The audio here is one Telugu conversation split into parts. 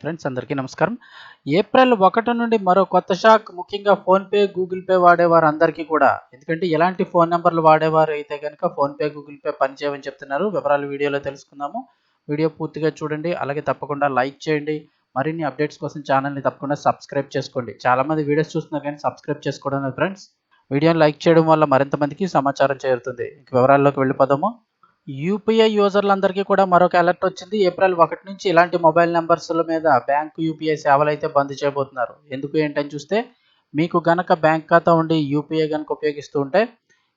ఫ్రెండ్స్ అందరికీ నమస్కారం. ఏప్రిల్ ఒకటి నుండి మరో కొత్త షాక్ ముఖ్యంగా ఫోన్పే గూగుల్ పే వాడేవారు అందరికీ కూడా. ఎందుకంటే ఎలాంటి ఫోన్ నెంబర్లు వాడేవారు అయితే కనుక ఫోన్పే గూగుల్ పే పనిచేయమని చెప్తున్నారు. వివరాలు వీడియోలో తెలుసుకుందాము. వీడియో పూర్తిగా చూడండి. అలాగే తప్పకుండా లైక్ చేయండి. మరిన్ని అప్డేట్స్ కోసం ఛానల్ని తప్పకుండా సబ్స్క్రైబ్ చేసుకోండి. చాలామంది వీడియోస్ చూస్తున్నారు కానీ సబ్స్క్రైబ్ చేసుకోవడం లేదు ఫ్రెండ్స్ వీడియోని లైక్ చేయడం వల్ల మరింత మందికి సమాచారం చేరుతుంది. ఇంక వివరాల్లోకి వెళ్ళిపోదాము. యూపీఐ యూజర్లందరికీ కూడా మరొక అలర్ట్ వచ్చింది. ఏప్రిల్ ఒకటి నుంచి ఇలాంటి మొబైల్ నెంబర్స్ల మీద బ్యాంకు యూపీఐ సేవలు అయితే బంద్ చేయబోతున్నారు. ఎందుకు ఏంటని చూస్తే మీకు గనక బ్యాంక్ ఖాతా ఉండి యూపీఐ కనుక ఉపయోగిస్తూ ఉంటే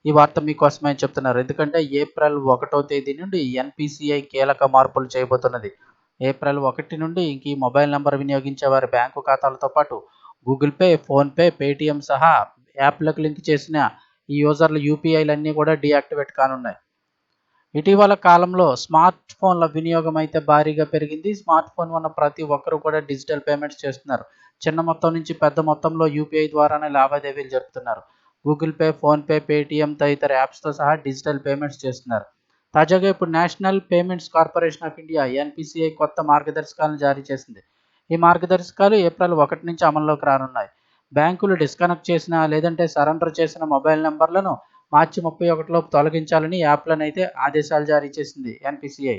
ఈ వార్త మీకోసమే చెప్తున్నారు. ఎందుకంటే ఏప్రిల్ ఒకటో తేదీ నుండి ఎన్పిసిఐ కీలక మార్పులు చేయబోతున్నది. ఏప్రిల్ ఒకటి నుండి ఇంక ఈ మొబైల్ నెంబర్ వినియోగించే వారి బ్యాంకు ఖాతాలతో పాటు గూగుల్ పే ఫోన్పే పేటిఎం సహా యాప్లకు లింక్ చేసిన ఈ యూజర్ల యూపీఐలు అన్నీ కూడా డీయాక్టివేట్ కానున్నాయి. ఇటీవల కాలంలో స్మార్ట్ ఫోన్ల వినియోగం అయితే భారీగా పెరిగింది. స్మార్ట్ ఫోన్ ఉన్న ప్రతి ఒక్కరూ కూడా డిజిటల్ పేమెంట్స్ చేస్తున్నారు. చిన్న మొత్తం నుంచి పెద్ద మొత్తంలో యూపీఐ ద్వారానే లావాదేవీలు జరుపుతున్నారు. గూగుల్ పే ఫోన్పే పేటిఎం తదితర యాప్స్తో సహా డిజిటల్ పేమెంట్స్ చేస్తున్నారు. తాజాగా ఇప్పుడు national payments corporation of India NPCI కొత్త మార్గదర్శకాలను జారీ చేసింది. ఈ మార్గదర్శకాలు ఏప్రిల్ ఒకటి నుంచి అమల్లోకి రానున్నాయి. బ్యాంకులు డిస్కనెక్ట్ చేసిన లేదంటే సరెండర్ చేసిన మొబైల్ నెంబర్లను మార్చి ముప్పై ఒకటిలోపు తొలగించాలని యాప్లను అయితే ఆదేశాలు జారీ చేసింది ఎన్పిసిఐ.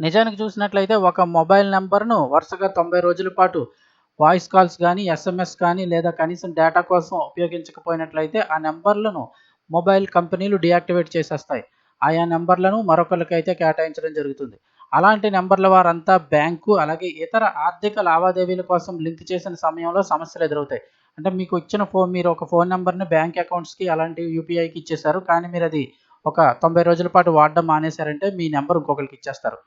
నిజానికి చూసినట్లయితే ఒక మొబైల్ నెంబర్ను వరుసగా తొంభై రోజుల పాటు వాయిస్ కాల్స్ కానీ ఎస్ఎంఎస్ కానీ లేదా కనీసం డేటా కోసం ఉపయోగించకపోయినట్లయితే ఆ నెంబర్లను మొబైల్ కంపెనీలు డియాక్టివేట్ చేసేస్తాయి. ఆయా నెంబర్లను మరొకరికైతే కేటాయించడం జరుగుతుంది. అలాంటి నెంబర్ల వారంతా బ్యాంకు అలాగే ఇతర ఆర్థిక లావాదేవీల కోసం లింక్ చేసిన సమయంలో సమస్యలు ఎదురవుతాయి. అంటే మీకు ఇచ్చిన ఫోన్ మీరు ఒక ఫోన్ నెంబర్ని బ్యాంక్ అకౌంట్స్కి అలాంటి యూపీఐకి ఇచ్చేసారు కానీ మీరు అది ఒక తొంభై రోజుల పాటు వాడడం మానేశారంటే మీ నెంబర్ ఇంకొకరికి ఇచ్చేస్తారు.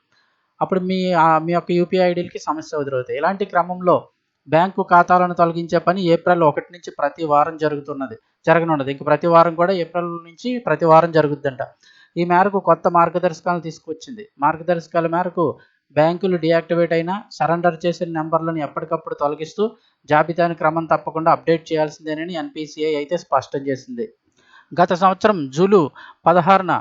అప్పుడు మీ మీ యొక్క యూపీఐ ఐడీలకి సమస్య ఎదురవుతాయి. ఇలాంటి క్రమంలో బ్యాంకు ఖాతాలను తొలగించే పని ఏప్రిల్ ఒకటి నుంచి ప్రతి వారం జరుగుతున్నది జరగనున్నది. ఇంక ప్రతి వారం కూడా ఏప్రిల్ నుంచి ప్రతి వారం జరుగుద్దంట. ఈ మేరకు కొత్త మార్గదర్శకాలను తీసుకొచ్చింది మార్గదర్శకాల మేరకు బ్యాంకులు డియాక్టివేట్ అయినా సరెండర్ చేసిన నెంబర్లను ఎప్పటికప్పుడు తొలగిస్తూ జాబితాను క్రమం తప్పకుండా అప్డేట్ చేయాల్సిందేనని ఎన్పిసిఐ అయితే స్పష్టం చేసింది. గత సంవత్సరం జూలు పదహారున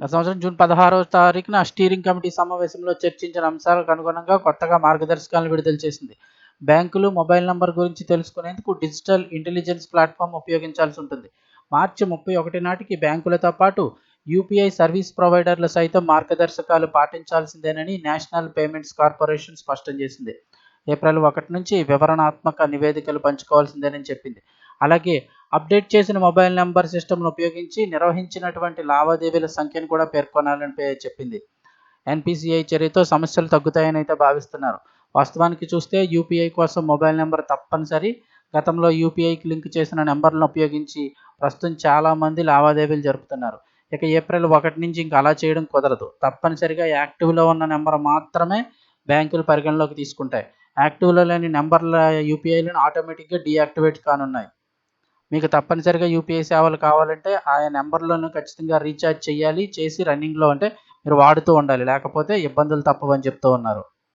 గత సంవత్సరం జూన్ పదహారవ తారీఖున స్టీరింగ్ కమిటీ సమావేశంలో చర్చించిన అంశాలకు అనుగుణంగా కొత్తగా మార్గదర్శకాలను విడుదల చేసింది. బ్యాంకులు మొబైల్ నంబర్ గురించి తెలుసుకునేందుకు డిజిటల్ ఇంటెలిజెన్స్ ప్లాట్ఫామ్ ఉపయోగించాల్సి ఉంటుంది. మార్చి ముప్పై ఒకటి నాటికి బ్యాంకులతో పాటు యూపీఐ సర్వీస్ ప్రొవైడర్లు సైతం మార్గదర్శకాలు పాటించాల్సిందేనని నేషనల్ పేమెంట్స్ కార్పొరేషన్ స్పష్టం చేసింది. ఏప్రిల్ ఒకటి నుంచి వివరణాత్మక నివేదికలు పంచుకోవాల్సిందేనని చెప్పింది. అలాగే అప్డేట్ చేసిన మొబైల్ నెంబర్ సిస్టమ్ను ఉపయోగించి నిర్వహించినటువంటి లావాదేవీల సంఖ్యను కూడా పేర్కొనాలని చెప్పింది. ఎన్పిసిఐ చర్యతో సమస్యలు తగ్గుతాయని అయితే భావిస్తున్నారు. వాస్తవానికి చూస్తే యూపీఐ కోసం మొబైల్ నెంబర్ తప్పనిసరి. గతంలో యూపీఐకి లింక్ చేసిన నెంబర్లను ఉపయోగించి ప్రస్తుతం చాలామంది లావాదేవీలు జరుపుతున్నారు. ఇక ఏప్రిల్ ఒకటి నుంచి ఇంకా అలా చేయడం కుదరదు. తప్పనిసరిగా యాక్టివ్లో ఉన్న నెంబర్ మాత్రమే బ్యాంకులు పరిగణలోకి తీసుకుంటాయి. యాక్టివ్లో లేని నెంబర్ల యూపీఐలను ఆటోమేటిక్గా డీయాక్టివేట్ కానున్నాయి. మీకు తప్పనిసరిగా యూపీఐ సేవలు కావాలంటే ఆయా నెంబర్లను ఖచ్చితంగా రీఛార్జ్ చేయాలి చేసి రన్నింగ్లో అంటే మీరు వాడుతూ ఉండాలి. లేకపోతే ఇబ్బందులు తప్పవని చెప్తూ ఉన్నారు.